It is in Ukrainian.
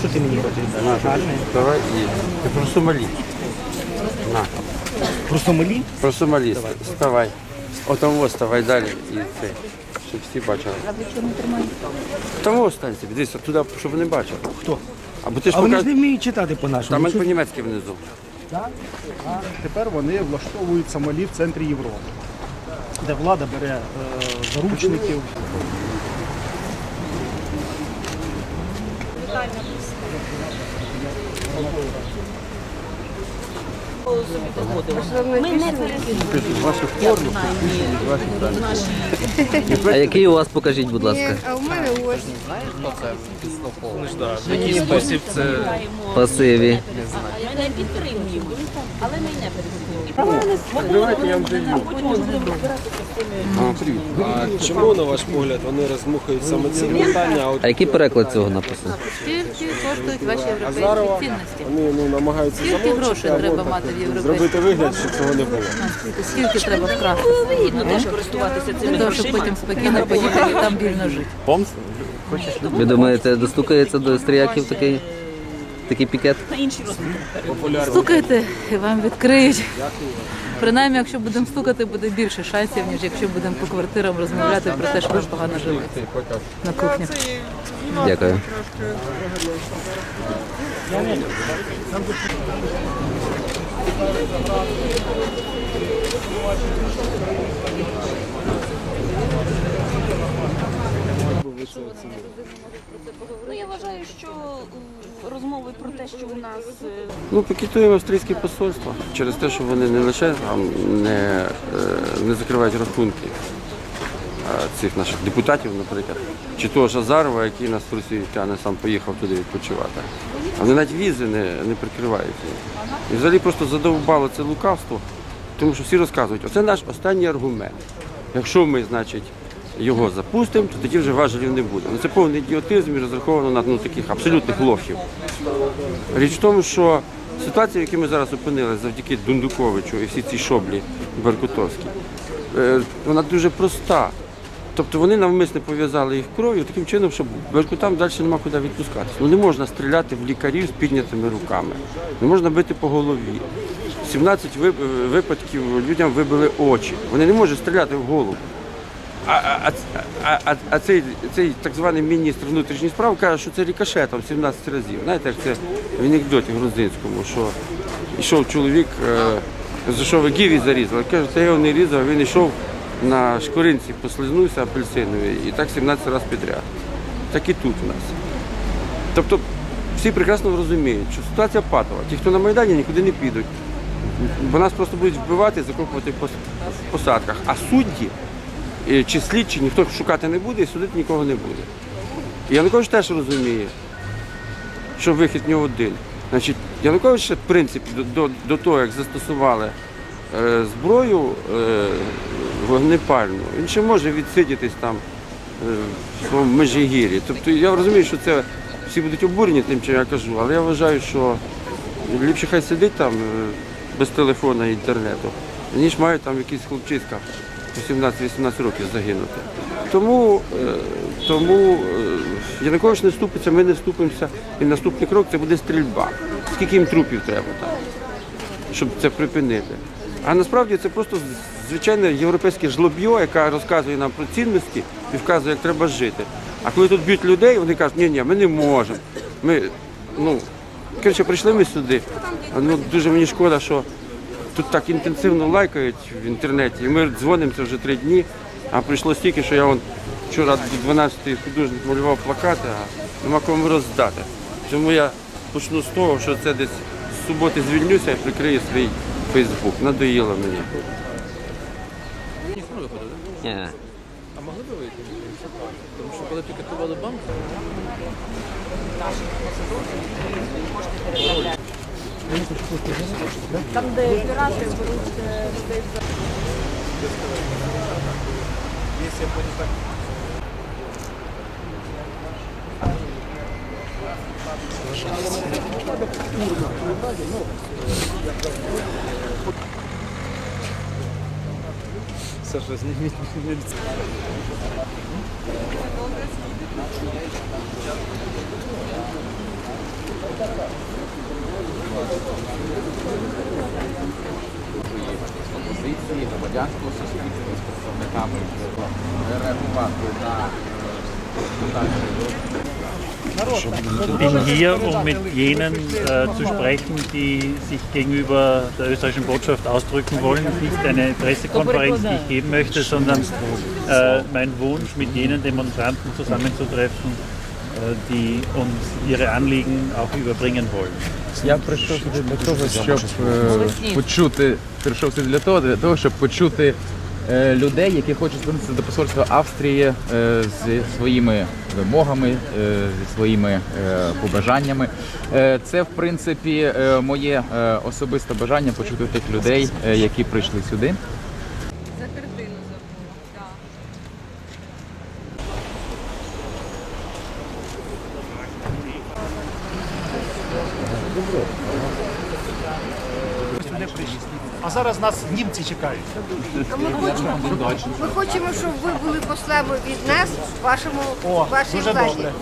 Що ти мені хочеш? дати? Давай і ти про Сомалі. На, Про Сомалі? про Сомалі. Ставай. Отам ось ставай далі і це. Щоб всі бачили. Там ось стань собі, дивись, туди, щоб вони бачили. Хто? Або ти ж А вони ж покажеш. не вміють читати по-нашому. Там Що- по-німецьки внизу. А Тепер вони влаштовують самолі в центрі Європи, де влада бере е, заручників. А який у вас покажіть, будь ласка? А у мене ось. Які спосіб це? Пасиві. але ми не підтримуємо. Давайте я вам даю. А, чому, на ваш погляд, вони розмухають саме ці питання, а от А який переклад цього напису? Скільки коштують ваші Азарова європейські цінності? вони ну, намагаються Скільки грошей або треба так, мати в європейській? зробити вигляд, що цього не було. Скільки треба вкрасти? Вигідно теж користуватися Для цими того, щоб потім спокійно поїхати і там вільно жити. Ви думаєте, достукається до стріяків такий, такий пікет? на інші розвитки. Стукайте і вам відкриють. Принаймні, якщо будемо стукати, буде більше шансів, ніж якщо будемо по квартирам розмовляти про те, що ви погано жили на кухні. Дякую. Ну я вважаю, що м, розмови про те, що у нас е, Ну, пікетуємо австрійське посольство через те, що вони не лише там не, е, не закривають рахунки цих наших депутатів, наприклад, чи того ж Азарова, який нас в Росію тягне, сам поїхав туди відпочивати. Вони навіть візи не, не прикривають. І взагалі просто задовбало це лукавство, тому що всі розказують, оце наш останній аргумент. Якщо ми, значить, його запустимо, то тоді вже важелів не буде. Ну, це повний ідіотизм і розраховано на ну, таких абсолютних лохів. Річ в тому, що ситуація, в якій ми зараз опинилися завдяки Дундуковичу і всі ці шоблі Беркутовські, е, вона дуже проста. Тобто вони навмисно пов'язали їх кров'ю таким чином, щоб Беркутам далі нема куди відпускатися. Ну не можна стріляти в лікарів з піднятими руками, не можна бити по голові. 17 випадків людям вибили очі. Вони не можуть стріляти в голову. А, а, а, цей, цей так званий міністр внутрішніх справ каже, що це рікошетом 17 разів. Знаєте, як це в анекдоті грузинському, що йшов чоловік, е, зайшов гіві зарізав. Каже, я його не різав, він йшов на шкуринці, послизнувся апельсиновий і так 17 разів підряд. Так і тут у нас. Тобто всі прекрасно розуміють, що ситуація патова. Ті, хто на Майдані, нікуди не підуть. Бо нас просто будуть вбивати, закопувати в посадках. А судді чи слідчі ніхто шукати не буде і судити нікого не буде. І Янукович теж розуміє, що вихід в нього один. Значить, Янукович в принципі, до, до, того, як застосували е, зброю е, вогнепальну, він ще може відсидітись там е, в своєму межигір'ї. Тобто я розумію, що це всі будуть обурені тим, що я кажу, але я вважаю, що ліпше хай сидить там е, без телефона і інтернету, ніж мають там якийсь хлопчиська по 17-18 років загинути. Тому, е, тому е, Янукович не вступиться, ми не вступимося. І наступний крок це буде стрільба. Скільки їм трупів треба там, щоб це припинити. А насправді це просто звичайне європейське жлоб'йо, яке розказує нам про цінності і вказує, як треба жити. А коли тут б'ють людей, вони кажуть, ні, ні, ми не можемо. Ми, ну, коротше, прийшли ми сюди. а, Ну, дуже мені шкода, що тут так інтенсивно лайкають в інтернеті. І ми дзвонимося вже три дні, а прийшло стільки, що я вон вчора до 12-ї художник малював плакати, а нема кому роздати. Тому я почну з того, що це десь з суботи звільнюся і прикрию свій Фейсбук. Надоїло мені. Ні. Там, де пірати беруть е, людей за Саша, зніміть. опозиції, Ich bin hier, um mit jenen äh, zu sprechen, die sich gegenüber der österreichischen Botschaft ausdrücken wollen. Nicht eine Pressekonferenz, die ich geben möchte, sondern äh, mein Wunsch, mit jenen Demonstranten zusammenzutreffen, die uns ihre Anliegen auch überbringen wollen. Я прийшов сюди для того, щоб е, почути прийшов сюди для того, для того, щоб почути е, людей, які хочуть звернутися до посольства Австрії е, зі своїми вимогами, е, зі своїми е, побажаннями. Е, Це в принципі е, моє е, особисте бажання почути тих людей, е, які прийшли сюди. Сюди прийшли. А зараз нас німці чекають. Ми хочемо, щоб ви були послами від нас в вашому О, вашій дуже владі. добре.